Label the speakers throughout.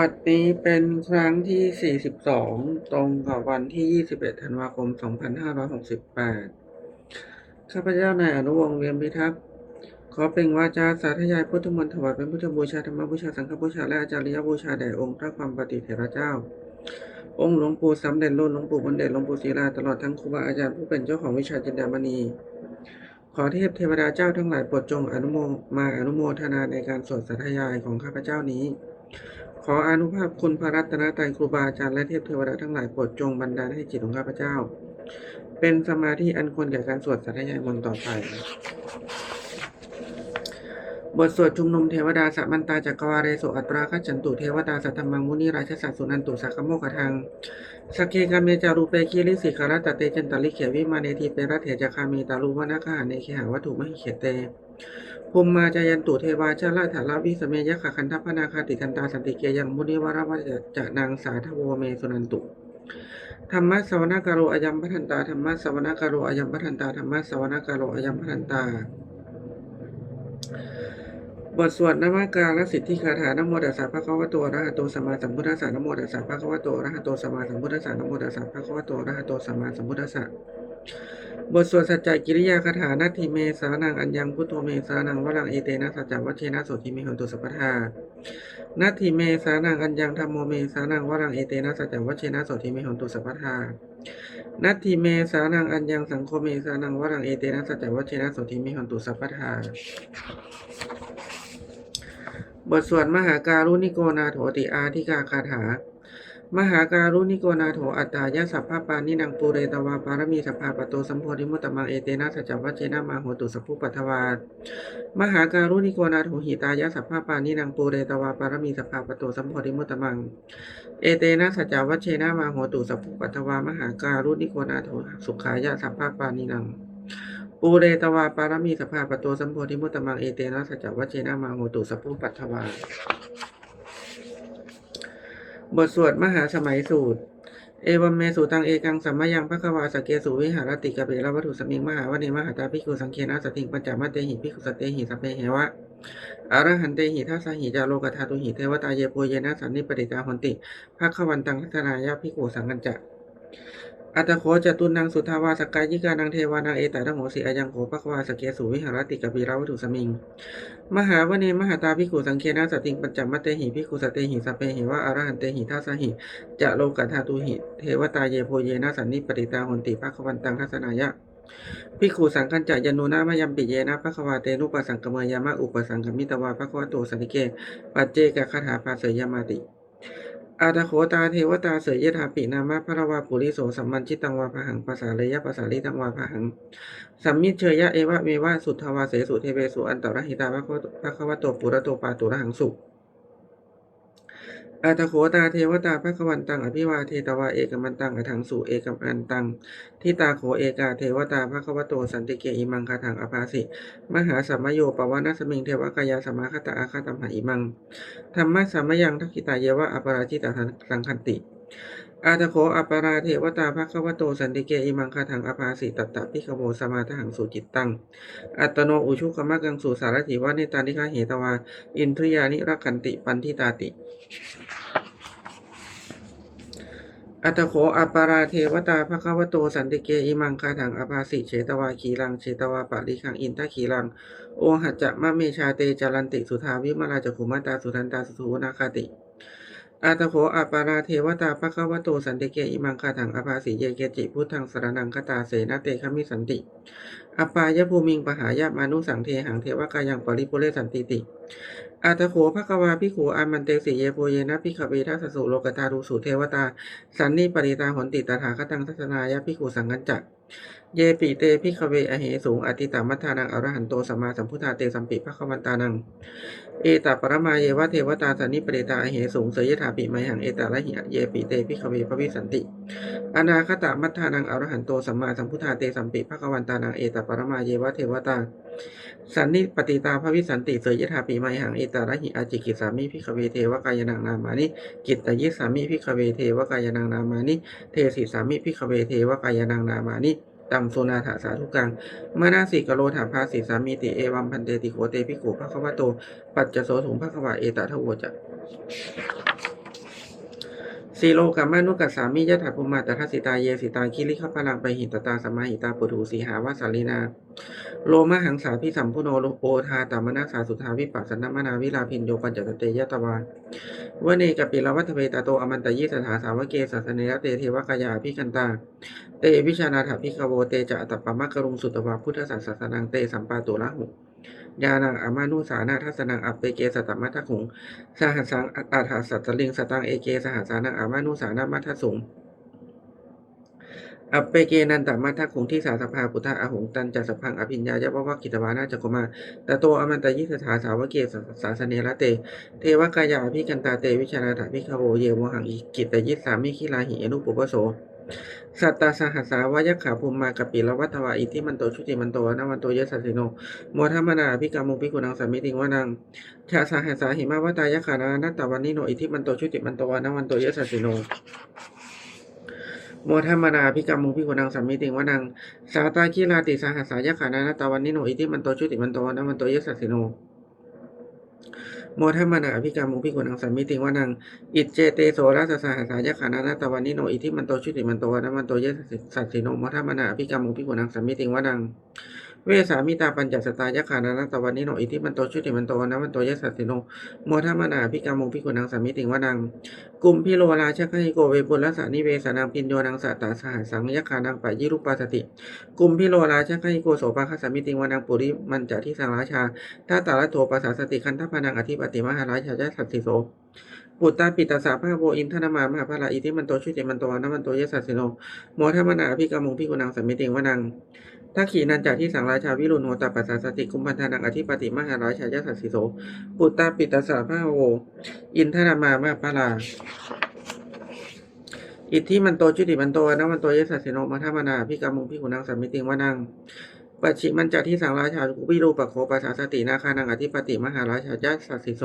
Speaker 1: บัดนี้เป็นครั้งที่ 42 ตรงกับวันที่ 21 ธันวาคม 2568 ข้าพเจ้านายอนุวงศ์เวียนพิทักษ์ขอเป็นวาจาสาธยายพุทธมนต์ถวายเป็นพุทธบูชาธรรมบูชาสังฆบูชาและอาจาริยบูชาแด่องค์พระความปฏิเถระเจ้า องค์หลวงปู่สำเร็จรุ่นหลวงปู่บนเดชหลวงปู่ศิลาตลอดทั้งครูบาอาจารย์ผู้เป็นเจ้าของวิชาจินดามณี ขอเทพเทวดาเจ้าทั้งหลายโปรดจงอนุโมมาอนุโมทนาในการสวดสาธยายของข้าพเจ้านี้ ขออนุภาพคุณพระรัตนตรัยครูบาอาจารย์และเทพเทวดาทั้งหลายโปรดจงบันดาลให้จิตของข้าพเจ้า เป็นสมาธิอันควรแก่การสวดสาธยายมนต์ต่อไป บทสวดชุมนุมเทวดาสัมมันตาจักรวาเรสุอัตราคัจฉันตุเทวตาสัทธมังมุนีราชสัสสุนันตุสักขโมกทังสกเคกามเมจารุเปคิริสิกรัตตเตจันตลิเขวิมาเนทีเปรัตเถจคามีตาลุวนาคาเนเคหาวัตถุมหิเขเต ภูมิมาจายันตุเทวาชาลาถาลาวิสเมยะขคันทัพนาคาติกันตาสันติเกยังมุนีวรวัจจะนางสาทโวเมสุนันตุธรรมะสวนาการโรอายัมพัทันตาธรรมะสวนาการโรอายัมพัทันตาธรรมะสวนาการโรอายัมพัทันตา บทสวดนามการและสิทธิคาถานโมตัสสะภะคะวะโตอะระหะโตสัมมาสัมพุทธัสสะนโมตัสสะภะคะวะโตอะระหะโตสัมมาสัมพุทธัสสะนโมตัสสะภะคะวะโตอะระหะโตสัมมาสัมพุทธัสสะ บทสวดสัจจกิริยาคาถานาทีเมสานังอัญญังพุทโธเมสานังวรังเอเตนะสัจจวัชเชนะโสทิเมหันตุสัพพทานาทีเมสานังอัญญังธรรมโมเมสานังวรังเอเตนะสัจจวัชเชนะโสทิเมหันตุสัพพทานัตถิเมสานังอัญญังสังโฆเมสานังวรังเอเตนะสัจจวัชเชนะโสทิมิหันตุสัพพทาบทสวดมหาการุณิโกนาโถติอาธิกาคาถา มหาการุณิโกนาโถอัตตายะสัพพะปานินังปูเรตวาปารมีสัพพะปโตสัมโพธิมุตตมังเอเตนะสัจวัชเชนะมาโหตุสัพพุปัทวามหาการุณิโกนาโถหิตายะสัพพะปานินังปูเรตวาปารมีสัพพะปโตสัมโพธิมุตตมังเอเตนะสัจวัชเชนะมาโหตุสัพพุปัทวามหาการุณิโกนาโถสุขายะสัพพะปานินังปูเรตวาปารมีสภาปโตสัมโพธิมุตตมังเอเตนะสัจวัชเชนะมาโหตุสัพพุปัทถวา บทสวดมหาสมัยสูตร เอวัมเมสูตังเอกังสัมมายังพระควาสเกสูวิหารติกะเบระวัตถุสมิงมหาวเนมหาตาพิกุสังเคนะสติงปัญจมัตเตหิพิกุสเตหิสัพเพเหวะอรหันเตหิทัสหิจาโลกธาตุหิเทวตาเยโพเยนะสันนิปติตาหนติภควันตังทัศนายาพิกุสังกัญจะ อัตโขจะตุนังสุทาวาสกายิกานังเทวานังเอตตะโหสีอายังโขปควาสเกสุวิหารติกบีราวัตถุสมิง มหาวเนมหาตาภิกุสังเคนะสติงปัญจมัตเตหิภิกุสเตหิสเพหิวะอรหันเตหิทัสสหิ จะโลกัธาตุหิ เทวตาเยโพเยนะสันนิปติตาหนติภควันตังทัศนายะภิกขุสังคัญจะยานุนามยัมปิเยนะภควาเตนุปสังกเมยามะอุปสังกมิตวาภควโตสันติเกปัจเจกคาถาภาเสยยมาติ อาตาโคตาเทวตาเสยยถาปินามะพระวาปุริโสสัมมันชิตังวาพหังภาษาเลยะภาษาลิตังวาพหังสัมมิเชยะเอวะเมวะสุทธวาเสสุเทเวสุอันตรหิตาภควภควโตปุระโตปาตุระหังสุ อาตาโขตาเทวตาพระควันตังอภิวาเทตวาเอกมันตังอถังสูเอกมันตังทิตาโขเอกาเทวตาพระควโตสันติเกอิมังคาถังอภาสิมหาสัมโยปวานาสมิงเทวกายาสมาคตาอาคาตัมหาอิมังธรรมะสัมมยังทักขิตาเยวะอปราชิตาสังคันติ อาตโขอปราเทวตาภควโตสันติเกอิมังคาถังอภาสิตัตตะพิขโมสมาทหังสุจิตตัง อัตโนอุชุกมะกังสุสารถิวะเนตานิฆาเหตวา อินทริยานิรักขันติปันทิตาติ อัตโขอปาราเทวตาภควโตสันติเกอิมังคาถังอภาสิเฉตวาขีรังเฉตวาปะริคังอินทขีรัง โอหัจจะมะเมชาเตจารันติสุทาวิมาราจขุมาตาสุทันตาสุทูนาคาติ อาตโขอปาราเทวตาภควโตสันติเกอิมังคาถังอภาสิเยเกจิพุทธังสรนังคตาเสนาเตคมิสันติ อปายภูมิงปหายะมานุสังเทหังเทวกายังปริปุเรสันติติ อาตโขภควาพิขูอามันเตสิเยโพเยนะพิขเวทัสสุโลกตารุสุเทวตา สันนิปริตาหนติตถาคตังทัศนายะพิขูสังกัญจัก เยปิเตพิขเวอเหสูงอติตามัทธานังอรหันโตสัมมาสัมพุทธาเตสัมปิภควันตานัง เอตปรมาเยวะเทวตาสันนิปริตาอเหสูงเสยถาปิไมหังเอตระหิเยปิเตพิขเวภวิสันติ อนาคตามัทธานังอรหันโตสัมมาสัมพุทธาเตสัมปิภควันตานังเอตปรมาเยวะเทวตาสันนิปติตาภวิสันติเสยยถาปีไมหังเอตระหิอาจิกิสามิพิขเวเทวกายนังนามานิกิตตยิสามิพิขเวเทวกายนังนามานิเทสิสามิพิขเวเทวกายนังนามานิ ตังโซนาถาสาธุกังมานาสิกโลถาภาสิสามีติเอวัมพันเตติโขเตพิโขภควโต ปัจจโสถุงภควาเอตตะทะโวจะ สีโลกัมมานุกัสสามิยะถาภูมาตทัสสิตาเยสิตาคิริขพลังไปหิตตาสมมาหิตาปุถุสีหาวาสาลีนา โลมาหังสาพิสัมพุโนโลโอทาตามนาสาสุทาวิปัสสนมนาวิลาพินโยปัญจตเตยะตวาวเนกปิลวัฏเวตาโตอมันตยิสถาสาวเกสัสเนยเตเทวกายาพิคันตา เตวิชานาถาพิกโวเตจะอัตปปะมะกรุงสุตวาพุทธศาสสนังเตสัมปาตุละหุ ญาณังอามานุสานาทัสนังอัปเปเกสตตมัทถขุงสหัสสังอัฏฐสัตลิงสตังเอเกสหัสสานังอามานุสานามัทสุงอัปเปเกนันตมัทธคุงที่สาสภาพุทธะอหงตันจัสพังอภิญญายะวะวะกิตวานาจักมาตะโตอมันตยิสถาสาวเกสสาสเนระเต เทวกายาพิกันตาเตวิชานาถาพิคโวเยวหังอิกิตยิสสามิคิลาหิอนุปุปโส สัตตาสหัสสาวายขาภูมิมากปิละวัตวาอิทิมันโตชุติมันโตนวันโตยสัสสิโนโมทัมมนาภิกามุภิกุนังสัมมิติงวานังชาสหัสสาหิมาวตายขานานัตตวันนิโนอิทิมันโตชุติมันโตนวันโตยสัสสิโนโมทัมมนาภิกรรมุภิกุนังสัมมิติงวนังสาตาคิราติสหัสสายขานานาตาวันนิโนอิทิมันโตชุติมันโตนะมันโตเยสัสสิโน โมทัมมนาภิกรรมุพิกุนังสัมมิติงวนัง อิจเจเตโสรัสสหัสายขานานาตะวันนิโน อิทิมันโตชุติมันโตนะมันโตเยสัสสิโนโมทัมมนาภิกรรมุพิกุนังสัมมิติงวนัง เวสามิตาปัญจสตายะขานานาตาวันนิโนอิทิมันโตชุติมันโตนะมันโตเยสัสสิโนโมทัมมนาภิกรรมุภิกุนังสัมมิติงวนังกุมพิโลราชคหิโกเวปุลสานิเวสานังพินโยนังสัตตาสหัสังยักขานังปะยิรุปปัสสติกุมพิโลราชคหิโกโสภาคสามิติงวานังปุริมันจาทิสังราชาทัตตาละโทปัสสติคันทัพนังอธิปติมหาราชาจสัตติโส ปุตตาปิตาสาภาโวอินทนามามหาภาลาอิทิมันโตชุติมันโตนะมันโตยสัสสิโนโมทัมมนาภิกามุงพิกุนังสัมมิติงวานังทักขีนันจากที่สังราชาวิรุณโหตปัสสาสติกุมพันธานังอธิปติมหาราชายสัสสิโสปุตตาปิตาสาภาโวอินทนามามหาภาลาอิทธิมันโตชุติมันโตนะมันโตยสัสสิโนมาธรรมนาพิกามุงพิกุนังสัมมิติงวานัง ปัจฉิมันจากที่สังราชาวิรูปโคปัสสสตินาคานังอธิปติมหาราชาญาสัสสิโส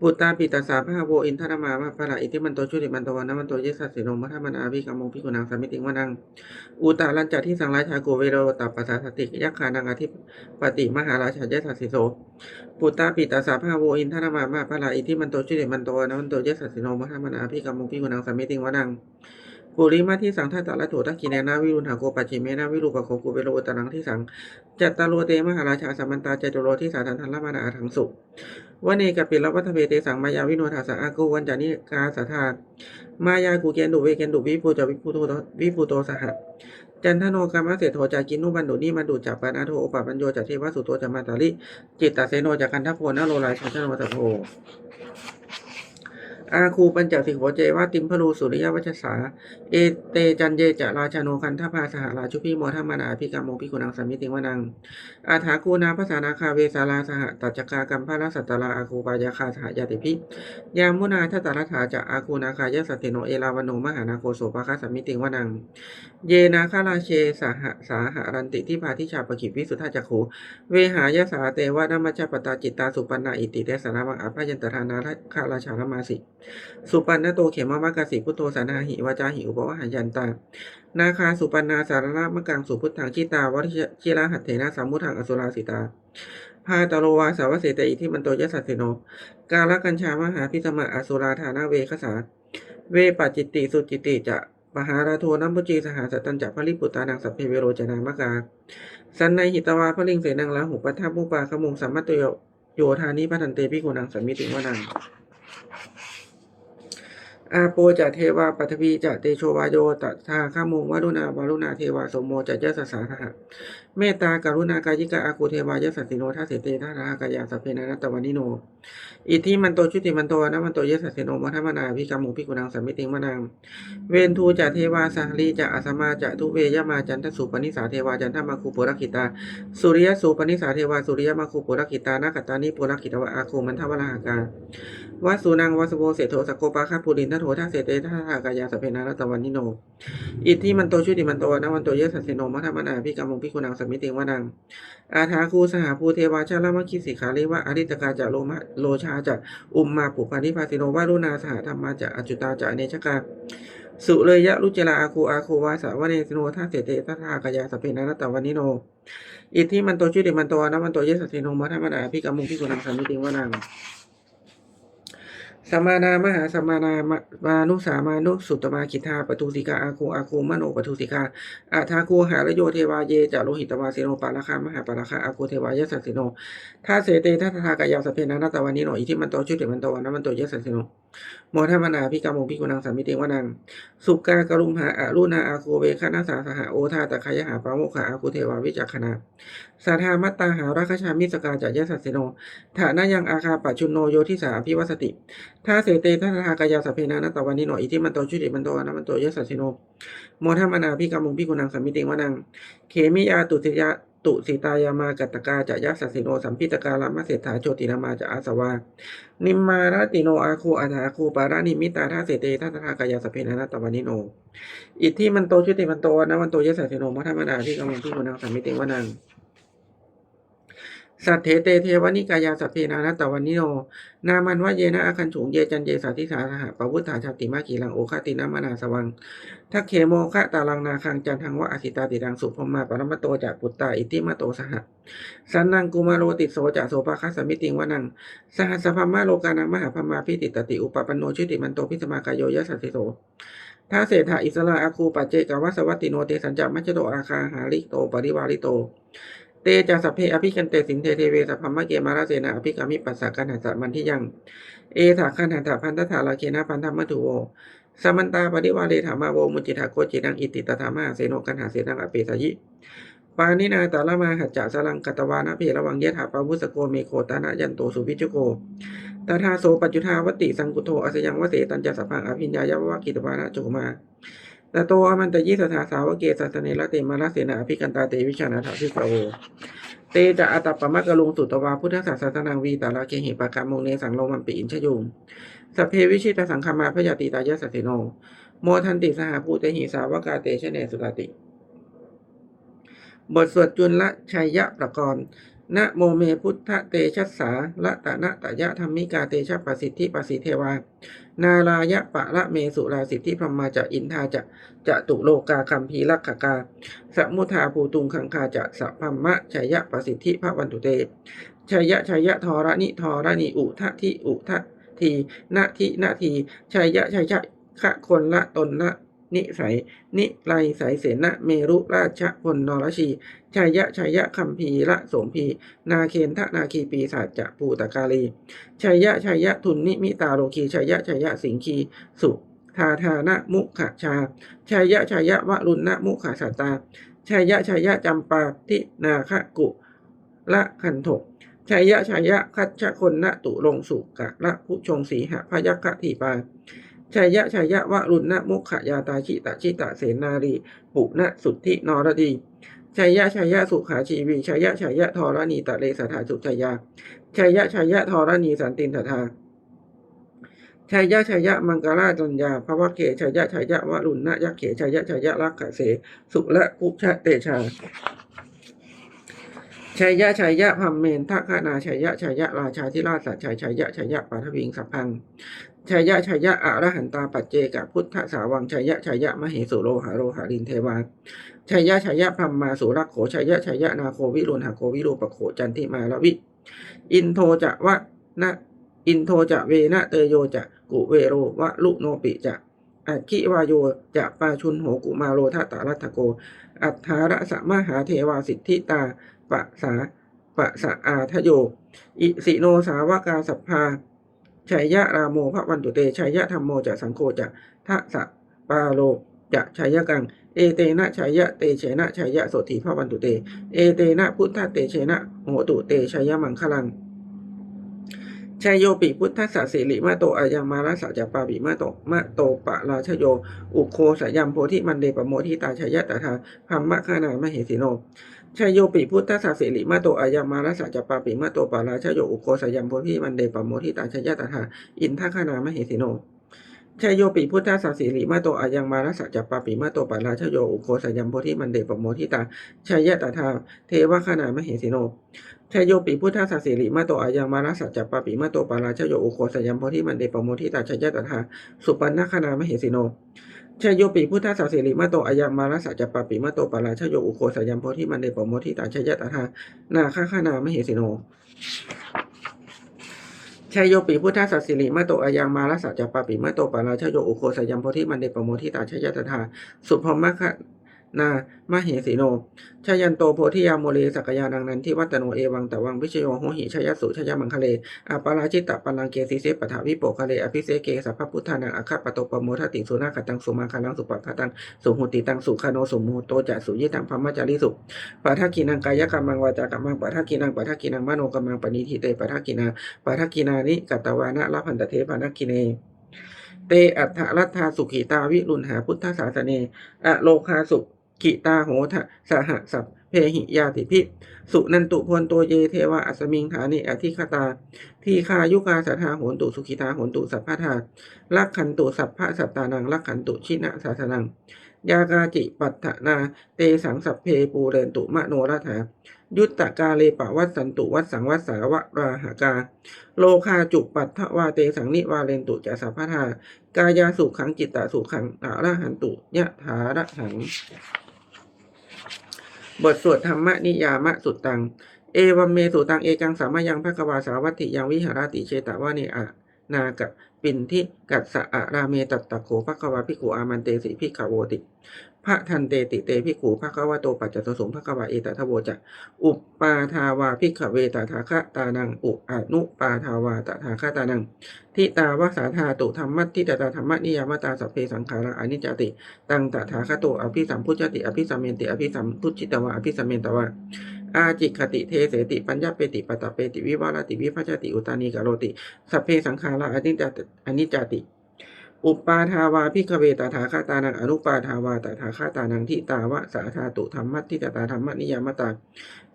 Speaker 1: ปุตตาปิตาสาภาโวอินทรมามาภระอิทธิมันโตชุติมันโตนะมันโตเยสัสสิโนมาธรรมนาพิกามงพิกุนังสมิติงวานังอุตาลันจากที่สังราชาโกเวโรตัปัสสสติยักขานังอธิปติมหาราชาญาสัสสิโสปุตตาปิตาสาภาโวอินทรมามาภระอิทธิมันโตชุติมันโตนะมันโตเยสัสสิโนมาธรรมนาพิกามงพิกุนังสมิติงวานัง ปุริมาที่สังทัตตะละโถทักขิเนนาวิรุณหาโกปัจฉิเมนาวิรูปโคกุเวโรตนังที่สังจัตตาโลเตมหาราชาสัมมันตาจตุโรที่สาธันทันละมานาถังสุวเนกปิลวัฏเวเตสังมายาวิโนทาสะอากวันจานิกาสาธามายากูเกนดุเวเกนดุวิภูจาวิภูโตวิภูโตสหะจันทโนกรรมเสโทจากินุบันดุนีมันดุจักปานาโทโอปปัญโยจากเทวสุโตจามาตาลิจิตตเสโนจากกันทพโพนโลลายชัชโนตโพ อาคูปัญจสิกโหเจวาติมพลูสุริยวัชสา เอเตจันเยจะราชาโนคันทภาสหราชุพิโมทัมมานาภิกามโมภิกุนังสมมิติวนัง อาถาคูนาภาษานาคาเวสาลาสหตัจกากัมพาลสัตตลาอาคูปายาคาสหยาติพิ ยามุนาทัตารัฐาจะอาคูนาคายสัตเตโนเอลาวโนมหานาโคโสภคสมมิติวนัง เยนาคาราเชสหสาหรันติที่พาทิชาปกิจวิสุทธาจักขูเวหายสาเตวะนามัจจปตาจิตตาสุปันนาอิติเตสนาวังอภยันตทานาคาราชานมาสิสุปันนโตเขมมะกสิพุทโธสานาหิวาจาหิอุปวะหันยันตา นาคาสุปันนาสารนามะกังสุพุทธังชิตาวริชิราหัตเถนะสามุทังอสุราสิตาพาตโรวาสาวเสตอิทิมันโตยสัสสิโน กาลกัญชามหาพิสมะอสุราธานาเวคสา เวปัจจิตติสุจิติจะปหาราโทนัมพุจีสหสตันจะพลิปุตานังสัพเพเวโรจนามกา สันในหิตวาพลิงเสนังละหุปัทธามุปาขมุงสัมมัตโยโยธานิพัทันเตพิโกนังสัมมิติวนัง อาโปจะเทวาปัทวีจะเตโชวาโยตถาข้ามุงวารุณาวารุณาเทวาสมโมจะยะสสาทหะ เมตตาการุณากายิกาอาคูเทวายสัสสิโนทัสเสเตทัทากายาสัพเพนันตวานิโน อิทิมันโตชุติมันโตนะมันโตยสัสสิโนมัทมนาพิกามุพิกุนังสัมมิติงมนังเวนทูจะเทวาสาลีจะอาสมาจะทุเวยมาจันทสุปนิสาเทวาจันทมาคูปุรคิตา สุริยสุปนิสาเทวาสุริยมาคูปุรคิตานาคตานิปุรคิตวะอาคูมันทวราหากาวัสสุนังวัสโวเสโทสโกปาคาภูรินทโททัสเสเตทัทากายาสพเพนาตวันนิโน อิทิมันโตชุติมันโตนะมันโตเยสัสสิโนมัทมนาพิกามุพิกุนังสมมิติวนัง อาทาคูสหภูเทวาชาลามคิสิขาริวะอริตกาจะโลมะโลชาจะอุมมาปุปานิพาสิโนวารุณาสหธรรมาจะอจุตาจะเนชกาสุเลยยะรุจลาอาคูอาคูวาสาวเนสโนทัสเสเตทัทากายาสเพนารัตวันนิโน อิทธิมันโตชุติมันโตนะมันโตเยสัสสิโนมัทมนาพิกามุงพิกุนังสมมิติวนัง สัมานามหาสมานามานุสามานุสุตตมาคิทาปทุสิกาอาคูอาคูมโนปทุสิกาอาทาคูหารโยเทวาเยจะโลหิตวาสิโนปาราคามหาปาราคาอาคูเทวายสัสสิโนท่าเสเตทัทากายาสเพนานาตวานิโนอิทิมันโตชุติมันโตวานมันโตยสัสสิโน มทัมนาพิกามงพิกุนังสามิเตวนัง สุกากรุมหาอารุณาอาคูเวคณาสาสหาโอทาตะคายหาปาโมขาอาคูเทวาวิจักขณาสาธามัตตาหาราคชามิสกาจัยสัสสิโนฐานายังอาคาปัจจุโนโยทิสาพิวัสติถ้าเสเตทัทธากายาสเพนานาตวันนิโนอิทิมันโตชุติมันโตอนะมันโตยสัสโนโมทัมนาพิกามงพิกุนังสัมมิติงวนัง เขมิยาตุติยา ตุสิตายามากัตกาจะยัสสสิโนสัมพิตกาลามาเศรษฐาโชตินามาจะอาสวา นิมมารติโนอาคูอาถาคูปารานิมิตาท่าเสเตทัทธากายาสเพนนาตวานิโน อิทธิมันโตชุติมันโตนะมันโตยสัสสิโนโมทัมนาที่กำลังที่มันังสัมมิติงวนัง สัตเถเตเทวนิกายาสัพเพนานัตตวันนิโน นามันวะเยนะอาคันฉุงเยจันเยสาธิสาสหะปวุฒาชาติมากีลังโอคาตินามนาสวังทักเคโมคะตาลังนาคังจันทังวะอสิตาติดังสุพมมาปรมโตจากปุตตาอิติมาโตสหะสันนังกุมารโรติโสจะโสภาคัสสมิติงวนัง สหัสพมมาโลกานังมหาพมาพิติตติอุปปันโนชุติมันโตพิสมากายโยยสัสสิโสท้าเศรษฐาอิสระอาคูปัจเจกวัสวัตติโนเตสัญจามัจจโตอาคาหาริโตปริวาริโต เตจะสัพเพอภิกันเตสินเทเทเวสัพพมะเกมาราเสนาอภิกามิปัสสะกันหัสสะมันที่ยัง เอถาคันหันถาพันธถาลาเคนะพันธมัตุโวสมันตาปริวาเรถามาโวมุจิตาโกจิตังอิติตถามาเสโนกันหาเสนังอเปสยิปานินาตาละมาหัจจะสลังกัตวานะเพระวังเยถาปาวุสโกเมโคตานะยันโตสุวิจุโกตถาโสปัจจุทาวติสังกุโทอสยังวเสตัญจะสัพพังอภิญญายะวะกิตวานะโจมา ตโตอมันตยิสถาสาวเกสัสเนละเตมาลเสนาอภิกันตาเตวิชานาถาพิสโวเตจะอัตปปมะกะลุงสุตวาพุทธศาสนาังวีตาลาเคหิปะกามงเนสังโลมันปิอินชยุงสัพเพวิชิตสังคมาพยาติตายะสสเสโน โมทันติสหภูเตหิสาวกาเตชเนสุกติ บทสวดจุลชัยยะประกรณ์ นะโมเมพุทธเตชัสสาละตะนะตะยะธรรมิกาเตชะปสิทธิปสิเทวา นารายะปะละเมสุราสิทธิพรหมาจะอินทาจะจะตุโลกาคัมภีลักขกาสมุทาภูตุงคังคาจะสัพพมมะชัยยะปสิทธิพระวันตุเตชัยยะชัยยะทอระนิทอระนิอุทะทิอุทะทีนาทินาทีชัยยะชัยยะขะคนละตนละ นิสัย นิไลสายเสนะเมรุราชพลนรชีชัยยะชัยยะคัมภีละโสมพี นาเคนทะนาคีปีศาจจะปูตกาลีชัยยะชัยยะทุนนิมิตาโลคีชัยยะชัยยะสิงคีสุทาทานะมุขชาชัยยะชัยยะวะรุณนะมุขสัตตาชัยยะชัยยะจำปาทินาคกุละคันโถชัยยะชัยยะคัจฉคนนะตุลงสุกะละผู้ชงสีหะพยัคฆทีปา ชัยยะชัยยะวะรุณนะมุขยาตาชิตาชิตะเสนารีปุณสุทธินรดีชัยยะชัยยะสุขาชีวีชัยยะชัยยะทรณีตะเลสถาสุชัยยาชัยยะชัยยะทรณีสันตินทธาชัยยะชัยยะมังกราจัญญาภวะเกชัยยะชัยยะวะรุณนะยักเขชัยยะชัยยะลักขะเส สุละกุชะเตชาชัยยะชัยยะพัมเมนทัคานาชัยยะชัยยะราชาธิราชสัจชัยชัยยะชัยยะปัทวิงสัพพัง ชัยะชัยะอรหันตาปัจเจกพุทธสาวังชัยะชัยะมเหสุโรหาโรหารินเทวาชัยะชัยะพัมมาสุรักโขชัยะชัยะนาโควิรุณหาโควิรูปโขจันทิมาลวิ อินโทจะวะนะอินโทจะเวนะเตโยจะกุเวโรวะลุโนปิจะอัคคิวายโยจะปาชุนโหกุมาโรทตารัตโก อัฏฐาระสมหาเทวาสิทธิตาปะสาปะสะอาทโย อิสิโนสาวกาสัพพา ชัยยะราโมพระวันตุเตชัยยะธรรมโมจะสังโฆจะทะสะปาโลจะชัยยะกัง เอเตนะชัยยะเตเชนะชัยยะโสถีพระวันตุเต เอเตนะพุทธเตเชนะโหตุเตชัยยะมังคลังชัยโยปิพุทธสสิริมาโตอายังมาราสะจปาปิมาโตมะโตปะราชโย อุโคสยัมโพธิมันเดปโมทิตาชัยยะตถาพัมมะขานามเหสิโน ชยโยปิพุทธสสิริมาโตอายังมาราสะจปาปิมาโตปะราชโยอุโคสยัมโพธิมันเดปโมทิตาชยะตถาอินทคานามเหสิโนชยโยปิพุทธสสิริมาโตอายังมาราสะจปาปิมาโตปะราชโยอุโคสยัมโพธิมันเดปโมทิตาชยะตถาเทวคานามเหสิโนชยโยปิพุทธสสิริมาโตอายังมาราสัจจปาปิมาโตปาราชโยอุโคสยัมโพธิมันเดปโมทิตาชยะตถาสุปันนคานามเหสิโน ชยโยปิพุทธสสิริมาโตอายังมาราสัจจปาปิมาโตปาราชโยอุโคสยัมโพธิมันเดปโมทิตาชยยะตถานาคาคานามเหสิโนชยโยปิพุทธสัสิริมาโตอายังมาลสัจจปาปิมาโตปาราชโยอุโคสยัมโพธิมันเดปโมทิตาชยตถาสุภมะคะ นามเหสีโนชยันโตโพธิยามโมเลสักยานังนันทิวัตโนเอวังแตะวังวิชโยโหหิชยสุชยมังคะเลอาปาราชิตตปัลลังเกสีเสปถาวิโปคะเลอภิเสเกสัพพพุทธานังอาคาปโตปโมทติสุนาคตังสุมาคานังสุปปะตังสุหุติตังสุคโนสุมูโตจะสุยิตังพมจาริสุปะทักกินังกายกรรมังวาจากรรมังปะทักกินังปะทักกินังมโนกรรมังปณิทิเตปะทักกินาปะทักกินานิกัตตวานะละพันตเทปะทักกิเนเตอัฏฐรัตธาสุขิตาวิรุณหาพุทธศาสเนอโลคาสุข กิตาโหทะสหสัพเพหิยาติพิสุนันตุพลโตเยเทวะอัสมิงฐานิอธิคตา ทีคายุกาสัทธาโหนตุสุขิตาโหนตุสัพพะทาลักขันตุสัพพะสัตตานังลักขันตุชินะสาสนัง ยากาจิปัฏฐนา เตสังสัพเพปูเรนตุมะโนรัฐายุตตะกาเลปะวัสสันตุวัสสังวัสสาวะราหากา โลคาจุปัฏฐวาเตสังนิวาเรนตุจะสัพพะทากายาสุขังจิตตาสุขังอาระหันตุยะถาระหัง บทสวดธรรมนิยามะสุตตัง เอวัมเมสุตังเอกังสามายังภควาสาวัตถิยังวิหารติเชตวะเนอะนากะปินทิกัสสะอาราเมตัตตะโขภควาภิกขุอามันเตสิภิกขโวติ พระทันเตติเตภิกขุภควาโตปัจจตสงภควาเอตทะโวจะอุปปาทาวาภิกขเวตถาคะตานังอุอนุปาทาวาตถาคะตานังทิตาวสาธาตุธรรมัตทิตตาธรรมนิยามตาสัพเพสังขาราอนิจจติ ตังตถาคโตอภิสัมพุจติอภิสัมเมนติอภิสัมพุจิตวะอภิสัมเมนตวะอาจิคติเทเสติปัญญาเปติปตตเปติวิวารติวิภัจติอุตานีกโรติสัพเพสังขาราอนิจจติอนิจจติ อุปปาทาวาพิกเวตถาคาตานังอนุปาทาวาตถาคาตานังทิตาวะสาธาตุธรรมัตทิตตาธรรมนิยามตา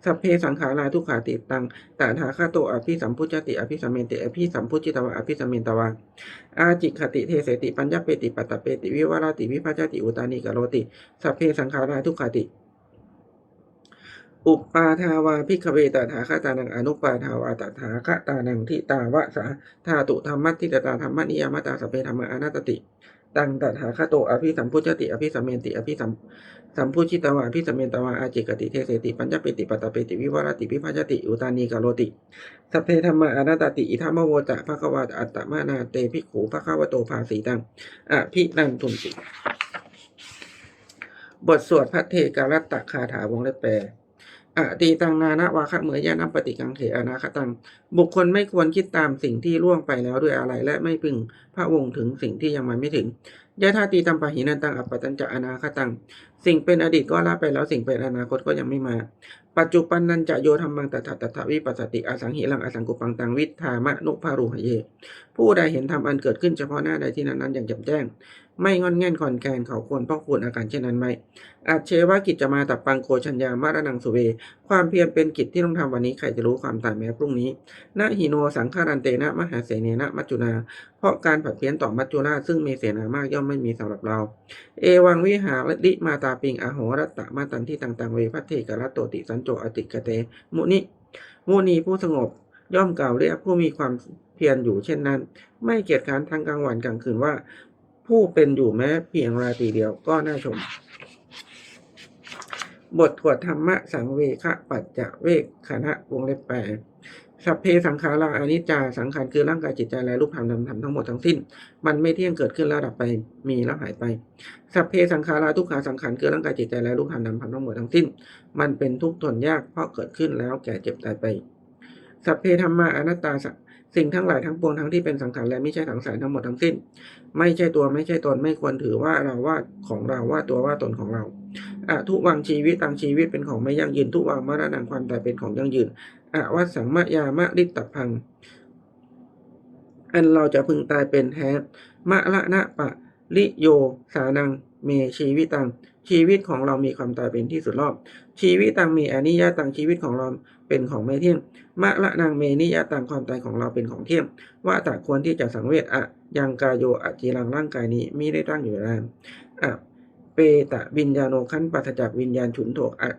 Speaker 1: สัพเพสังขาราทุกขาติตังตถาคาโตอภิสัมพุจติอภิสัมเมติอภิสัมพุจิตวะอภิสัมเมตวะอาจิคติเทเสติปัญญาเปติปัตตเปติวิวาราติวิภัจติอุตานิกโรติสัพเพสังขาราทุกขติ อุปาทาวาพิกเวตถาคตานังอนุปาทาวาตถาคตานังทิตาวะสาธาตุธรรมัตทิตตาธรรมนิยามตาสเพธรรมอนัตติ ตังตถาคโตอภิสัมพุจติอภิสัมเมนติอภิสัมสัมพุชิตวะอภิสัมเมนตวะอาจิกติเทเสติปัญญาเปติปัตตเปติวิวรติวิภัจติอุตานีกโรติสเพธรรมะอนัตติอิทัมโวจะภควาอัตตมานาเตภิกขุภควโตภาสีตังอภินันทุนติบทสวดพระเทกาลตตคาถาวงเล็บแปล อตีตังนานะวาคะเหมือยานัปฏิกังเถอนาคตัง บุคคลไม่ควรคิดตามสิ่งที่ล่วงไปแล้วด้วยอะไร และไม่พึงพระวงศ์ถึงสิ่งที่ยังมาไม่ถึงยะธาตีตัมปะหินันตังอัปปตัญจะอนาคตัง สิ่งเป็นอดีตก็ละไปแล้วสิ่งเป็นอนาคตก็ยังไม่มา ปัจจุบันนันจะโยธรรมังตถาตถาวิปัสสติอสังหิรังอสังกุปังตังวิทธามะนุภารุหเย ผู้ใดเห็นธรรมอันเกิดขึ้นเฉพาะหน้าใดที่นั้นนั้นอย่างแจ่มแจ้ง ไม่งอนแง่นคอนแคนเขาควรพ่อกควรอาการเช่นนั้นไหมอาจเชว่ากิจจะมาตับปังโคชัญญามารนังสุเว ความเพียรเป็นกิจที่ต้องทำวันนี้ใครจะรู้ความตายแม้พรุ่งนี้นะหิโนสังขารันเตนะมหาเสเนนะมัจจุนา เพราะการผัดเพี้ยนต่อมัจจุราชซึ่งมีเสนามากย่อมไม่มีสำหรับเรา เอวังวิหารลิมาตาปิงอโหรัตตะมาตันที่ต่างๆเวพัทเทกรัตโตติสันโจอติกเต มุนิมุนีผู้สงบย่อมกล่าวเรียกผู้มีความเพียรอยู่เช่นนั้น ไม่เกียจค้านทั้งกลางวันกลางคืนว่า ผู้เป็นอยู่แม้เพียงราตรีเดียวก็น่าชม บทถวดธรรมะสังเวคปัจจะเวกขณะวงเล็บแปดสัพเพสังขาราอนิจจาสังขารคือร่างกายจิตใจและรูปธรรมนามธรรมทั้งหมดทั้งสิ้น มันไม่เที่ยงเกิดขึ้นแล้วดับไปมีแล้วหายไป สัพเพสังขาราทุกขาสังขารคือร่างกายจิตใจและรูปธรรมนามธรรมทั้งหมดทั้งสิ้น มันเป็นทุกข์ทนยากเพราะเกิดขึ้นแล้วแก่เจ็บตายไป สัพเพธรรมาอนัตตา สิ่งทั้งหลายทั้งปวงทั้งที่เป็นสังขารและไม่ใช่สังสารทั้งหมดทั้งสิ้น ไม่ใช่ตัวไม่ใช่ตนไม่ควรถือว่าเราว่าของเราว่าตัวว่าตนของเราอะทุวังชีวิตตังชีวิตเป็นของไม่ยั่งยืนทุวังมรณะความตายเป็นของยั่งยืนอะวัสสังมะยามะริตตพัง อันเราจะพึงตายเป็นแท้มะละนะปะลิโยสานังเมชีวิตัง ชีวิตของเรามีความตายเป็นที่สุดรอบ ชีวิตตังมีอนิยาตังชีวิตของเราเป็นของไม่เที่ยงมะละนางเมนิยตังความตายของเราเป็นของเที่ยงว่าแต่ควรที่จะสังเวชอะยังกายโยอะจีรังร่างกายนี้มิได้ตั้งอยู่แล้วอะเปตะวิญญาโนขั้นปัสจากวิญญาณฉุนโถกอะ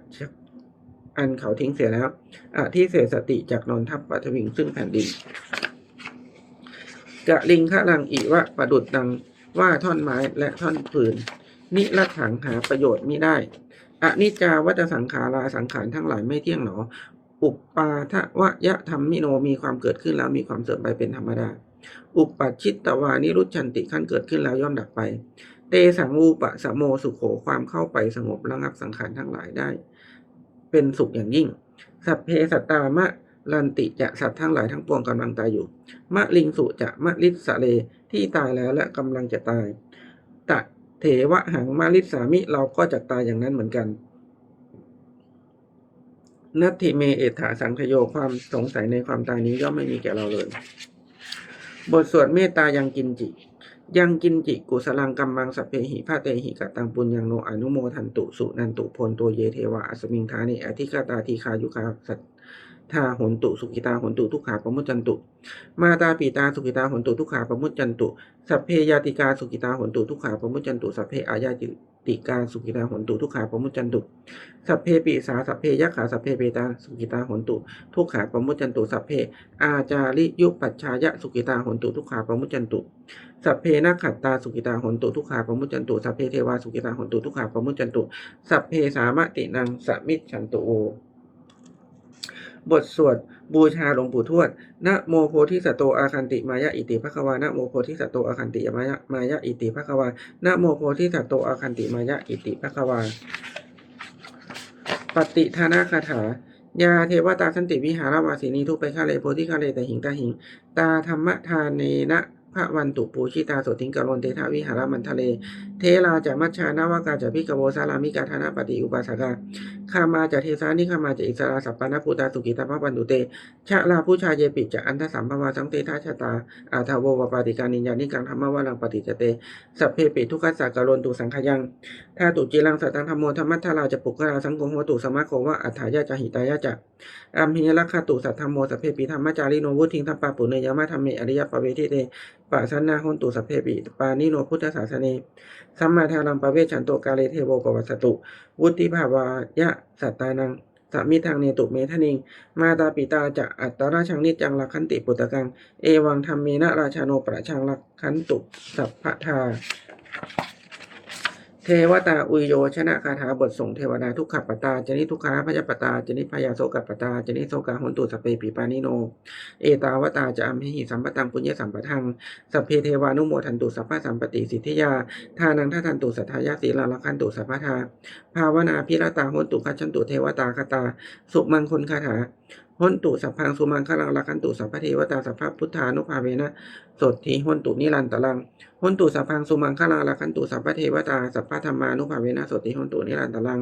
Speaker 1: อันเขาทิ้งเสียแล้วอะที่เสสติจากนอนทับปัทวิงซึ่งแผ่นดินกะลิงคะลังอิวะประดุดดังว่าท่อนไม้และท่อนผืน นิรัตถังหาประโยชน์มิได้อนิจจาวัตสังขาราสังขารทั้งหลายไม่เที่ยงหนอ อุปปาทวะยะธรรมิโนมีความเกิดขึ้นแล้วมีความเสื่อมไปเป็นธรรมดา อุปปัชชิตตวานิรุชันติขั้นเกิดขึ้นแล้วย่อมดับไป เตสังวูปะสโมสุโขความเข้าไปสงบระงับสังขารทั้งหลายได้ เป็นสุขอย่างยิ่ง สัพเพสัตตามะลันติจะสัตว์ทั้งหลายทั้งปวงกำลังตายอยู่ มะลิงสุจะมะลิสะเลที่ตายแล้วและกำลังจะตายตะ เถวะหังมาลิสามิเราก็จะตายอย่างนั้นเหมือนกันนัตถิเมเอถาสังคโยความสงสัยในความตายนี้ย่อมไม่มีแก่เราเลย บทสวดเมตตายังกินจิ ยังกินจิกุสลังกัมมังสัพเพหิพาเตหิกะตังปุญญังโนอนุโมทันตุสุนันตุพลโตเยเทวะอสมิงทานิอธิคาตาทีคายุคาสัต ทาหนตุสุขิตาหนตุทุกขาปมุจจันตุ มาตาปีตาสุขิตาหนตุทุกขาปมุจจันตุ สัพเพยาติกาสุขิตาหนตุทุกขาปมุจจันตุ สัพเพอายาติกาสุขิตาหนตุทุกขาปมุจจันตุ สัพเพปิสาสัพเพยักขาสัพเพเปตาสุขิตาหนตุทุกขาปมุจจันตุ สัพเพอาจาริยุปัชชายะสุขิตาหนตุทุกขาปมุจจันตุ สัพเพนักขัตตาสุขิตาหนตุทุกขาปมุจจันตุ สัพเพเทวาสุขิตาหนตุทุกขาปมุจจันตุ สัพเพสามะตินังสมิจฉันตุ บทสวดบูชาหลวงปู่ทวด นะโมโพธิสัตโตอาคันติมายะอิติภควานะโมโพธิสัตโตอาคันติมายะมายะอิติภควานะโมโพธิสัตโตอาคันติมายะอิติภควา ปฏิทานาคาถายาเทวตาสันติวิหารวาสินีทุไปฆาเลโพธิฆาเลแต่หิงตาหิง ตาธรรมทานเนนะพระวันตุปูชิตาโสติงกะโลนเตทาวิหารมันทะเล เทลาจะมัชชานาวากาจะพิกโวสารามิกาธนาปฏิอุปาสกาคามาจะเทสานิคามาจะอิสราสัปปานาภูตาสุกิตาภปันตุเต ชะลาผู้ชายเยปิจะอันทสัมภวาสังเตทาชะตา อาทาววปาติการนิญญานิกังธรรมวาลังปฏิจเต สัพเพปิทุกขัสสะกะโลนตุสังขยังถ้าตุจีรังสัตังธรรมโมธรรมัทาราจะปุกราสังโฆโหตุสมะโควะอัฏฐายะจะหิตายะจะอัมหิยลักขตุสัทธรรมโมสัพเพปิธรรมจาริโนวุทิงทัปปาปุเนยามะธรรมเมอริยปเวทิเตปะสันนาหนตุสัพเพปิปานิโนพุทธศาสเนสัมมาทารังปเวชันโตกาเลเทโวกวัสตุ วุติภาวายะสัตตานังสามิทางเนตุเมทนิง มาตาปิตาจะอัตตราชังนิจังลักขันติปุตตะกัง เอวังธรรมเมนะราชาโนประชังลักขันตุสัพพทา เทวตาอุยโยชนะคาถาบทส่งเทวดาทุกขปตาจนิทุกขาพยปตาจนิพยาโสกปตาจนิโสกาหนตุสเปปีปานิโน เอตาวตาจะอัมหิสัมปตังปุญญสัมปทังสัพเพเทวานุโมทันตุสัพพะสัมปติสิทธิยาทานังทัทันตุสัทธายาสีลาลคันตุสัพพทาภาวนาพิรตาหนตุคัจฉันตุเทวตาคตา สุมังคนคาถา หนตุสัพพังสุมังคลังลักันตุสัพพเทวตาสัพพพุทธานุภาเวนะสดทีหนตุนิรันตลังหนตุสัพพังสุมังคลังลักันตุสัพพเทวตาสัพพธรรมานุภาเวนะสดทีหนตุนิรันตลัง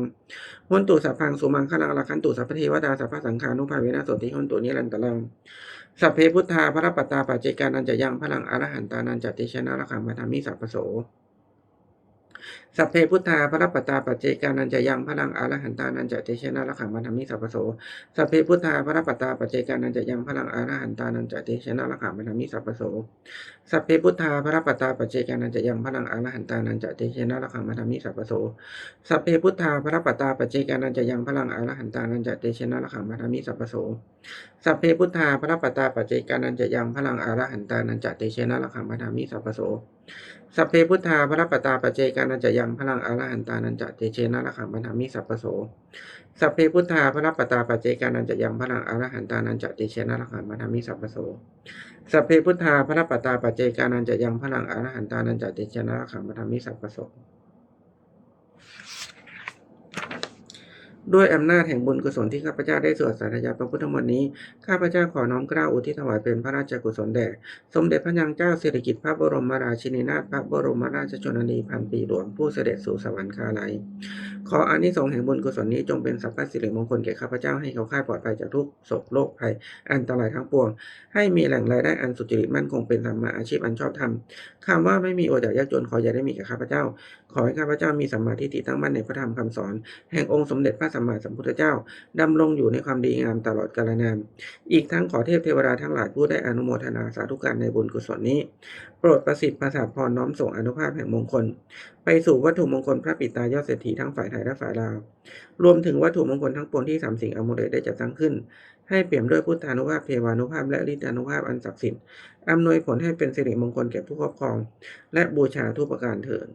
Speaker 1: หนตุสัพพังสุมังคลังลักันตุสัพพเทวตาสัพพสังฆานุภาเวนะสดทีหนตุนิรันตลังสัพเพพุทธาพระปัตตาปัจเจกานันจะยังพลังอรหันตานันจะติชนะระขังมาธามิสัพพโส สัพเพพุทธาพระปัตตาปัจเจกานันจะยังพลังอรหันตานันจะเตชนะระขังมันธรรมิสัพโสสัพเพพุทธาพระปัตตาปัจเจกานันจะยังพลังอรหันตานันจะเตชนะระขังมันธรรมิสัพโสสัพเพพุทธาพระปัตตาปัจเจกานันจะยังพลังอรหันตานันจะเตชนะระขังมันธรรมิสัพโสสัพเพพุทธาพระปัตตาปัจเจกานันจะยังพลังอรหันตานันจะเตชนะระขังมันธรรมิสัพโสสัพเพพุทธาพระปตาปัจเจกานันจะยังพลังอรหันตานันจะเตชนะระขังมันธรรมิสัพโส สัพเพพุทธาพระปัตตาปัจเจกานันจะยังพลังอรหันตานันจะเตเชนะระขังบันธามิสัพพโสสัพเพพุทธาพระปัตตาปัจเจกานันจะยังพลังอรหันตานันจะเตเชนะระขังบันธามิสัพพโสสัพเพพุทธาพระปัตตาปัจเจกานันจะยังพลังอรหันตานันจะเตเชนะระขังบันธามิสัพพโส ด้วยอำนาจแห่งบุญกุศลที่ข้าพเจ้าได้สวดสาธยายพระพุทธมนต์นี้ ข้าพเจ้าขอน้อมเกล้าอุทิศถวายเป็นพระราชกุศลแด่ สมเด็จพระนางเจ้าสิริกิติ์พระบรมราชินีนาถพระบรมราชชนนีพันปีหลวงผู้เสด็จสู่สวรรคาลัย ขออานิสงส์แห่งบุญกุศลนี้จงเป็นสัพพะสิริมงคลแก่ข้าพเจ้าให้เขาค่ายปลอดภัยจากทุกโศกโรคภัย อันตรายทั้งปวง ให้มีแหล่งรายได้อันสุจริตมั่นคงเป็นสัมมาอาชีพอันชอบธรรมคำว่าไม่มีโอดอยากยากจนขออย่าได้มีแก่ข้าพเจ้า ขอให้ข้าพเจ้ามีสัมมาทิฏฐิตั้งมั่นในพระธรรมคำสอน แห่งองค์สมเด็จพระสัมมาสัมพุทธเจ้าดำรงอยู่ในความดีงามตลอดกาลนาน อีกทั้งขอเทพเทวดาทั้งหลายผู้ได้อนุโมทนาสาธุการในบุญกุศลนี้ โปรดประสิทธิ์ประสาทพรน้อมส่งอนุภาพแห่งมงคล ไปสู่วัตถุมงคลพระปิตายอดเศรษฐีทั้งฝ่ายไทยและฝ่ายลาว รวมถึงวัตถุมงคลทั้งปวงที่สามสิ่งอมุเลตได้จัดตั้งขึ้น ให้เปี่ยมด้วยพุทธานุภาพเทวานุภาพและฤทธานุภาพอันศักดิ์สิทธิ์อำนวยผลให้เป็นสิริมงคลแก่ผู้ครอบครอง และบูชาทุกประการเถิด